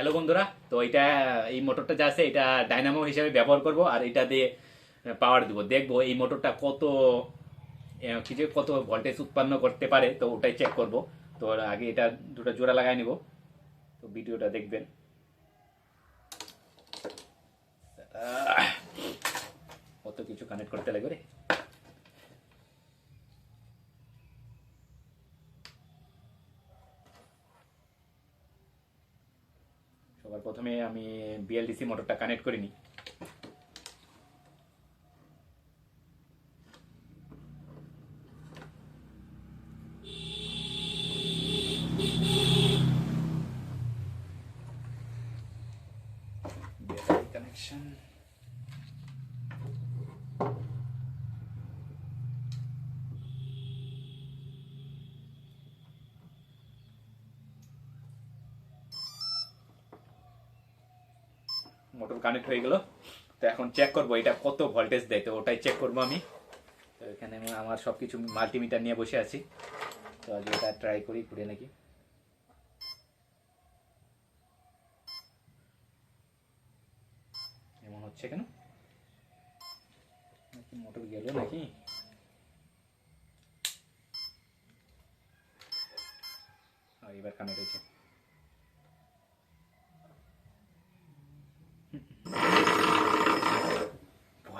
Hello বন্ধুরা, তো এটা, এই মোটরটা যা আছে, এটা ডাইনামো হিসেবে ব্যবহার করব, আর এটা দিয়ে পাওয়ার দিব। দেখব এই মোটরটা কত কিছু কত ভোল্টেজ উৎপন্ন করতে পারে, তো ওটাই চেক করব। তো আগে এটা দুটো জোড়া লাগাই নিব। তো ভিডিওটা দেখবেন। কত কিছু কানেক্ট করতে লাগবে রে। সবার প্রথমে আমি বিএলডিসি মোটরটা কানেক্ট করে নিই। কানেকশন মোটর কানেক্ট হয়ে গেল। তো এখন চেক করব, এটা কত ভোল্টেজ দেয়? তো ওটাই চেক করব আমি। তো এখানে আমি আমার সব কিছু মাল্টিমিটার নিয়ে বসে আছি। তো আগে এটা ট্রাই করি ঘুরে নাকি এমন হচ্ছে কেন? মোটর গেল নাকি? এবার কানেক্ট হয়েছে।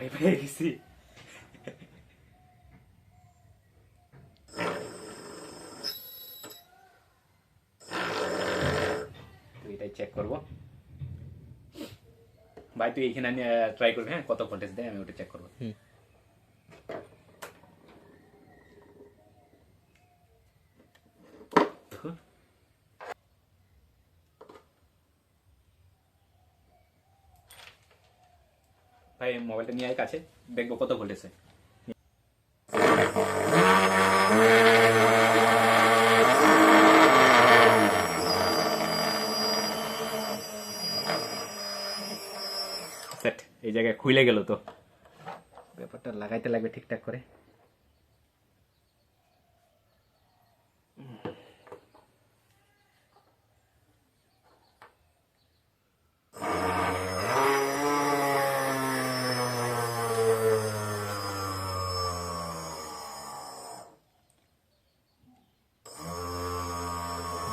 ভয় পেয়ে গেছি। এটাই চেক করব। ভাই, তুই এখানে ট্রাই করবি হ্যাঁ? কত ভোল্টেজ দেয়, আমি ওটা চেক করব। ভাই, মোবাইলটা নিয়ে কাছে, দেখব কত ভোল্টেজ সেট এই জায়গায় খুলে গেল তো। ব্যাপারটা লাগাইতে লাগবে ঠিকঠাক করে।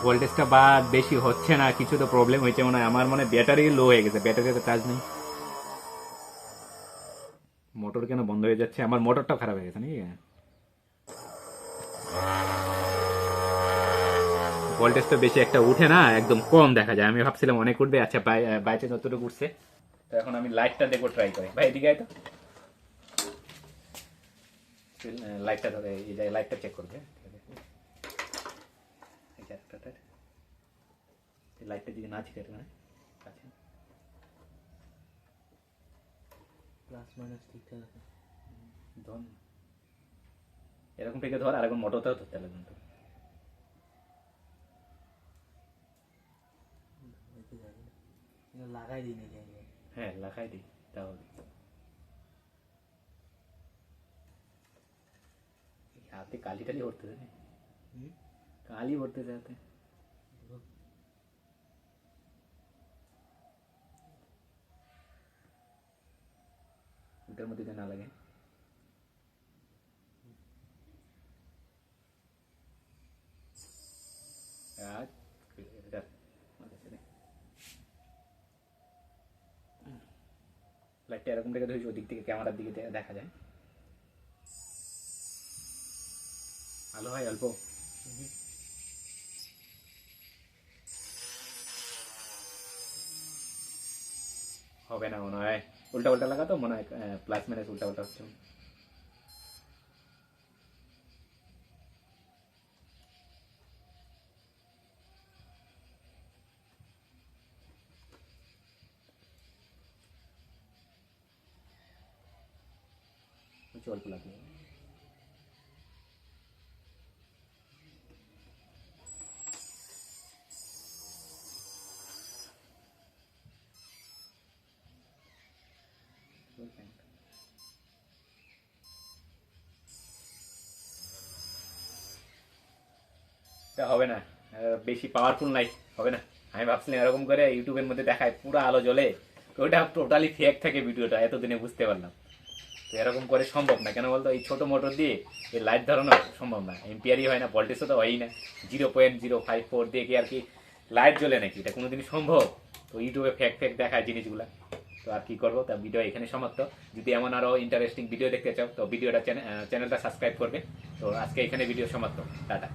ভোল্টেজটা বা বেশি হচ্ছে না, কিছু তো প্রবলেম হয়েছে মনে হয়। আমার মনে ব্যাটারি লো হয়ে গেছে ব্যাটারিতে চার্জ নেই। মোটর কেন বন্ধ হয়ে যাচ্ছে? আমার মোটরটাও খারাপ হয়ে গেছে নাকি? ভোল্টেজ তো বেশি একটা উঠে না, একদম কম দেখা যায়। আমি ভাবছিলাম অনেক উঠবে আচ্ছা বাইচে যতটুকু উঠছে। তো এখন আমি লাইটটা দেখব ট্রাই করি। ভাই, এদিকে তো। লাইটটা ধরে, এই লাইটটা চেক করবে ঠিক আছে এই যে একটা তার। এই লাইটটা দিকে না ছিটে মানে কাছে প্লাস মাইনাস ঠিকঠাক আছে ধর না। এরকম থেকে ধর আর এখন মোটরটাও ধরতে লাগবে তো হয়তো জানি না এটা লাগাই দিই না জায়গায় হ্যাঁ লাগাই দিই তাহলে এই হাতে কালি টালি ভরতেছে না হুম? কালি ভরতেছে মধ্যে যেন না লাগে। লাইটটা এরকম থেকে ধরেছি ওদিক থেকে ক্যামেরার দিকে দেখা যায়। আলো হয় অল্প। হবে না মনে হয় উল্টা উল্টা লাগাতো মনে হয় প্লাস মাইনাস উল্টা উল্টা হচ্ছে হচ্ছে অল্প লাগবে এটা হবে না বেশি পাওয়ারফুল নাই, হবে না। আমি ভাবছিলাম এরকম করে ইউটিউবের মধ্যে দেখায়, পুরো আলো জ্বলে ওইটা টোটালি ফেক থাকে ভিডিওটা এতদিনে বুঝতে পারলাম। তো এরকম করে সম্ভব না, কেন বলতো, এই ছোট মোটর দিয়ে এই লাইট ধরানো সম্ভব না। এম্পিয়ারই হয় না ভোল্টেজও তো হয়ই না। Zero point zero five four দিয়ে কি আর কি লাইট জ্বলে নাকি? এটা কোনোদিনই সম্ভব। তো ইউটিউবে ফেক ফেক দেখায় জিনিসগুলা। তো আর কি করব? তা ভিডিও এখানে সমাপ্ত। যদি এমন আরও ইন্টারেস্টিং ভিডিও দেখতে চাও, তো ভিডিওটা চ্যানেলটা সাবস্ক্রাইব করবে। তো আজকে এখানে ভিডিও সমাপ্ত। টাটা।